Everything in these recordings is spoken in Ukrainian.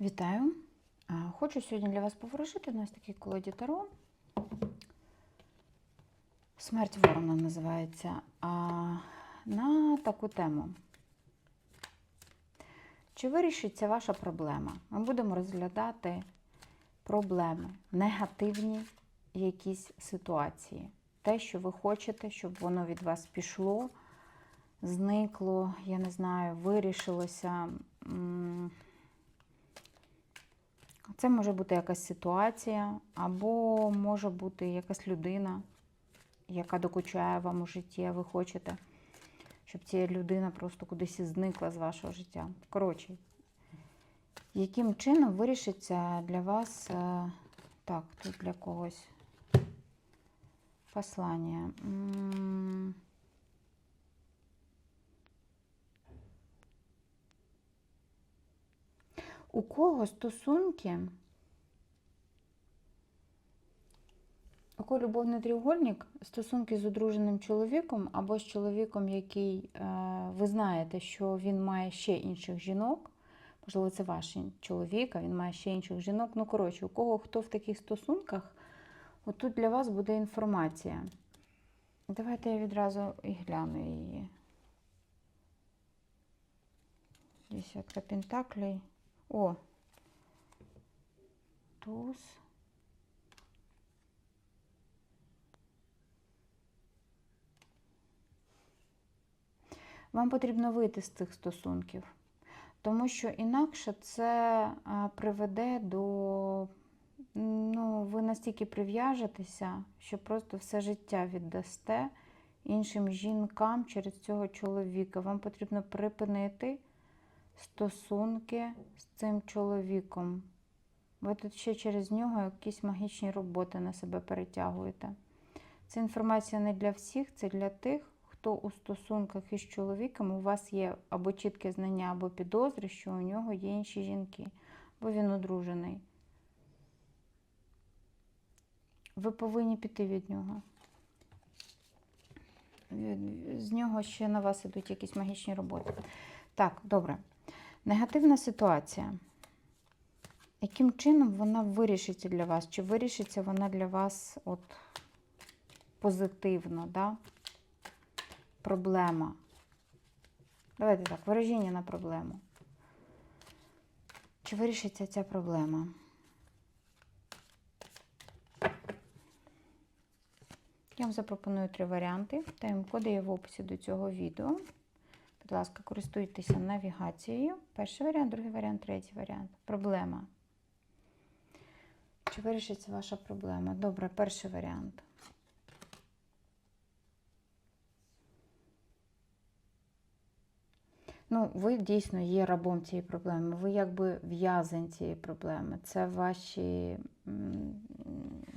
Вітаю! Хочу сьогодні для вас поворушити. У нас такий колоді Таро. Смерть ворона називається. А, на таку тему. Чи вирішиться ваша проблема? Ми будемо розглядати проблеми, негативні якісь ситуації. Те, що ви хочете, щоб воно від вас пішло, зникло, я не знаю, вирішилося. Це може бути якась ситуація, або може бути якась людина, яка докучає вам у житті, а ви хочете, щоб ця людина просто кудись зникла з вашого життя. Коротше, яким чином вирішиться для вас, е, так, тут для когось послання. У кого стосунки? У кого любовний треугольник, стосунки з одруженим чоловіком або з чоловіком, який е, ви знаєте, що він має ще інших жінок. Можливо, це ваш чоловік, а він має ще інших жінок. Ну, коротше, у кого хто в таких стосунках, отут для вас буде інформація. Давайте я відразу і гляну її. Десятка пентаклей. О, туз. Вам потрібно вийти з цих стосунків, тому що інакше це приведе до, ну, ви настільки прив'яжетеся, що просто все життя віддасте іншим жінкам через цього чоловіка. Вам потрібно припинити стосунки з цим чоловіком. Ви тут ще через нього якісь магічні роботи на себе перетягуєте. Це інформація не для всіх, це для тих, хто у стосунках із чоловіком у вас є або чітке знання, або підозри, що у нього є інші жінки, бо він одружений. Ви повинні піти від нього. З нього ще на вас ідуть якісь магічні роботи. Так, добре. Негативна ситуація. Яким чином вона вирішиться для вас? Чи вирішиться вона для вас от позитивно, да? Проблема. Давайте так, вираження на проблему. Чи вирішиться ця проблема? Я вам запропоную три варіанти. Тайм-коди є в описі до цього відео. Будь ласка, користуйтеся навігацією. Перший варіант, другий варіант, третій варіант. Проблема. Чи вирішиться ваша проблема? Добре, перший варіант. Ну, ви дійсно є рабом цієї проблеми. Ви якби в'язень цієї проблеми. Це ваші.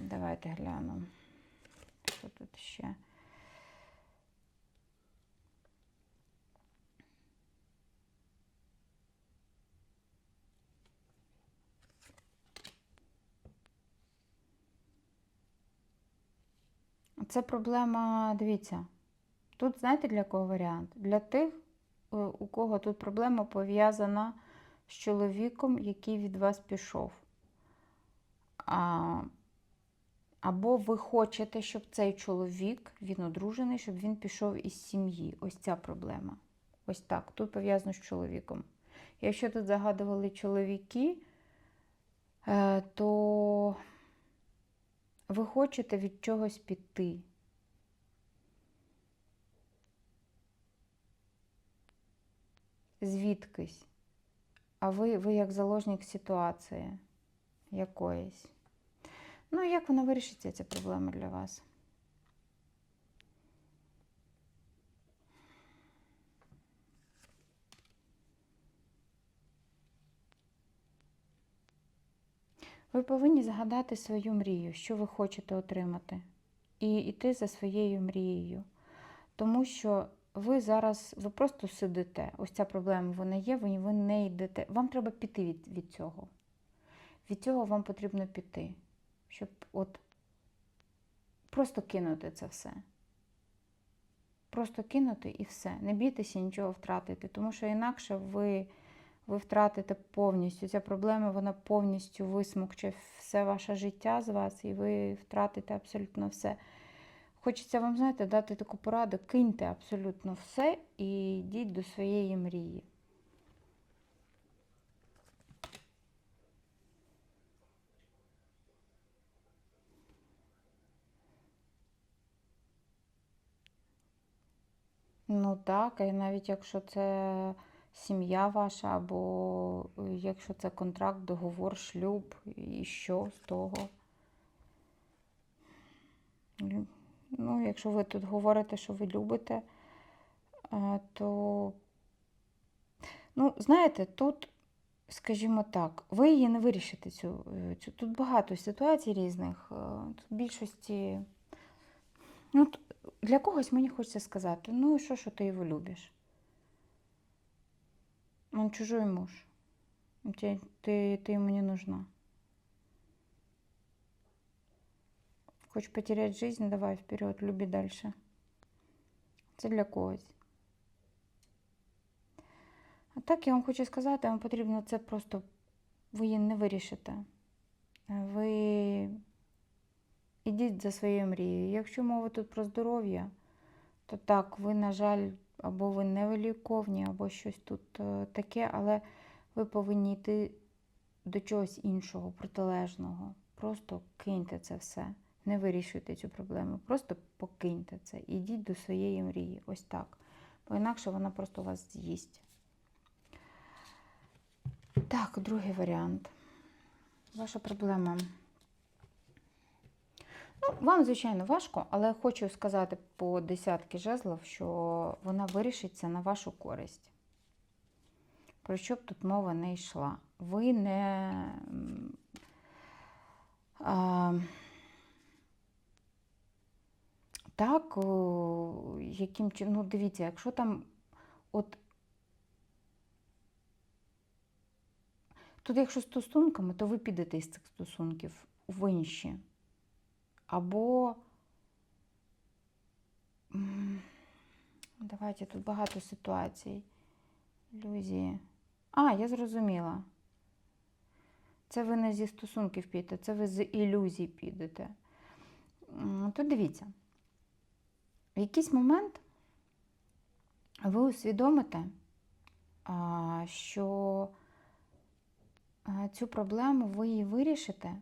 Давайте гляну. Що тут ще? Це проблема, дивіться. Тут знаєте для кого варіант? Для тих, е, у кого тут проблема пов'язана з чоловіком, який від вас пішов. А, або ви хочете, щоб цей чоловік, він одружений, щоб він пішов із сім'ї. Ось ця проблема. Ось так. Тут пов'язано з чоловіком. Якщо тут загадували чоловіки, е, то ви хочете від чогось піти. Звідкись. А ви, ви як заложник ситуації якоїсь. Ну, як вона вирішиться, ця проблема для вас? Ви повинні згадати свою мрію, що ви хочете отримати, і йти за своєю мрією. Тому що ви зараз ви просто сидите. Ось ця проблема вона є, ви, ви не йдете. Вам треба піти від, від цього. Від цього вам потрібно піти, щоб от просто кинути це все. Просто кинути і все. Не бійтеся нічого втратити, тому що інакше ви ви втратите повністю. Ця проблема вона повністю висмокче все ваше життя з вас, і ви втратите абсолютно все. Хочеться вам, знаєте, дати таку пораду, киньте абсолютно все і йдіть до своєї мрії. Ну так, і навіть якщо це сім'я ваша, або е, якщо це контракт, договор, шлюб, і що з того? Ну, якщо ви тут говорите, що ви любите, е, то, ну, знаєте, тут, скажімо так, ви її не вирішите цю, е, цю. Тут багато ситуацій різних. Тут більшості. Ну, для когось мені хочеться сказати, ну що, що ти його любиш? Он чужой муж. Ти, ти, ти ему не нужна. Хочешь потерять жизнь, давай вперед, люби дальше. Це для когось. А так я вам хочу сказати, вам потрібно це просто, ви її не вирішите. Ви ідіть за своєю мрією. Якщо мова тут про здоров'я, то так, ви, на жаль, або ви невиліковні, або щось тут е, таке, але ви повинні йти до чогось іншого, протилежного. Просто киньте це все. Не вирішуйте цю проблему. Просто покиньте це. Ідіть до своєї мрії. Ось так. Бо інакше вона просто вас з'їсть. Так, другий варіант. Ваша проблема. Ну, вам, звичайно, важко, але хочу сказати по десятки жезлів, що вона вирішиться на вашу користь. Про що б тут мова не йшла. Ви не. А, так, яким чином, ну дивіться, якщо там от. Тут, якщо стосунками, то ви підете із цих стосунків в інші. Або. Давайте тут багато ситуацій. Ілюзії. А, я зрозуміла. Це ви не зі стосунків підете, це ви з ілюзій підете. Тут дивіться. В якийсь момент ви усвідомите, що цю проблему ви її вирішите.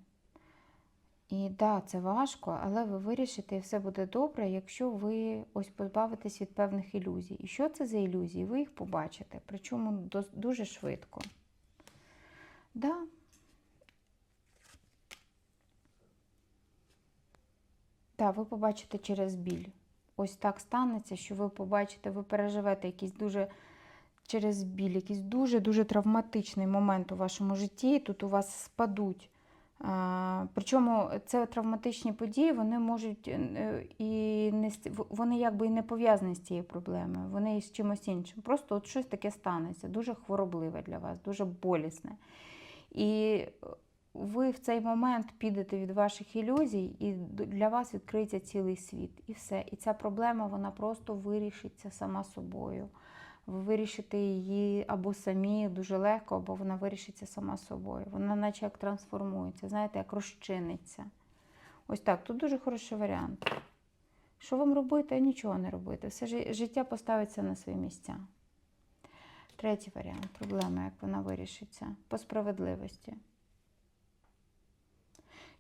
І да, це важко, але ви вирішите і все буде добре, якщо ви ось позбавитесь від певних ілюзій. І що це за ілюзії? Ви їх побачите, причому дуже швидко. Да. Так, ви побачите через біль. Ось так станеться, що ви побачите, ви переживете якийсь дуже через біль, якийсь дуже-дуже травматичний момент у вашому житті. і Тут у вас спадуть. Причому це травматичні події, вони можуть е, і не вони якби і не пов'язані з цією проблемою, вони з чимось іншим. Просто от щось таке станеться, дуже хворобливе для вас, дуже болісне. І ви в цей момент підете від ваших ілюзій, і для вас відкриється цілий світ. І все. І ця проблема вона просто вирішиться сама собою. Ви вирішите її або самі дуже легко, або вона вирішиться сама собою. Вона наче як трансформується, знаєте, як розчиниться. Ось так, тут дуже хороший варіант. Що вам робити? а Нічого не робити. Все життя поставиться на свої місця. Третій варіант проблема, як вона вирішиться. По справедливості.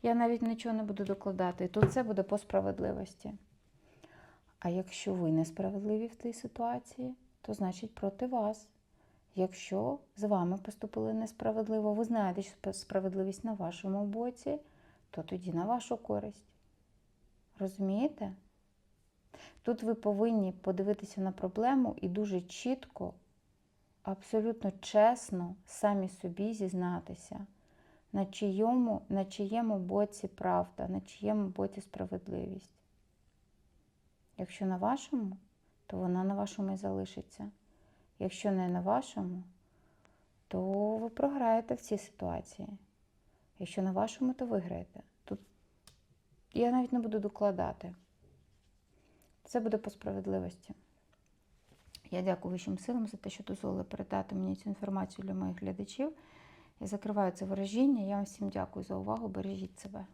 Я навіть нічого не буду докладати. Тут це буде по справедливості. А якщо ви несправедливі в цій ситуації, то значить проти вас. Якщо з вами поступили несправедливо, ви знаєте, що справедливість на вашому боці, то тоді на вашу користь. Розумієте? Тут ви повинні подивитися на проблему і дуже чітко, абсолютно чесно самі собі зізнатися, на чиєму, на чиєму боці правда, на чиєму боці справедливість. Якщо на вашому, то вона на вашому і залишиться. Якщо не на вашому, то ви програєте в цій ситуації. Якщо на вашому, то виграєте. Тут я навіть не буду докладати. Це буде по справедливості. Я дякую вищим силам за те, що дозволили передати мені цю інформацію для моїх глядачів. Я закриваю це ворожіння. Я вам всім дякую за увагу. Бережіть себе.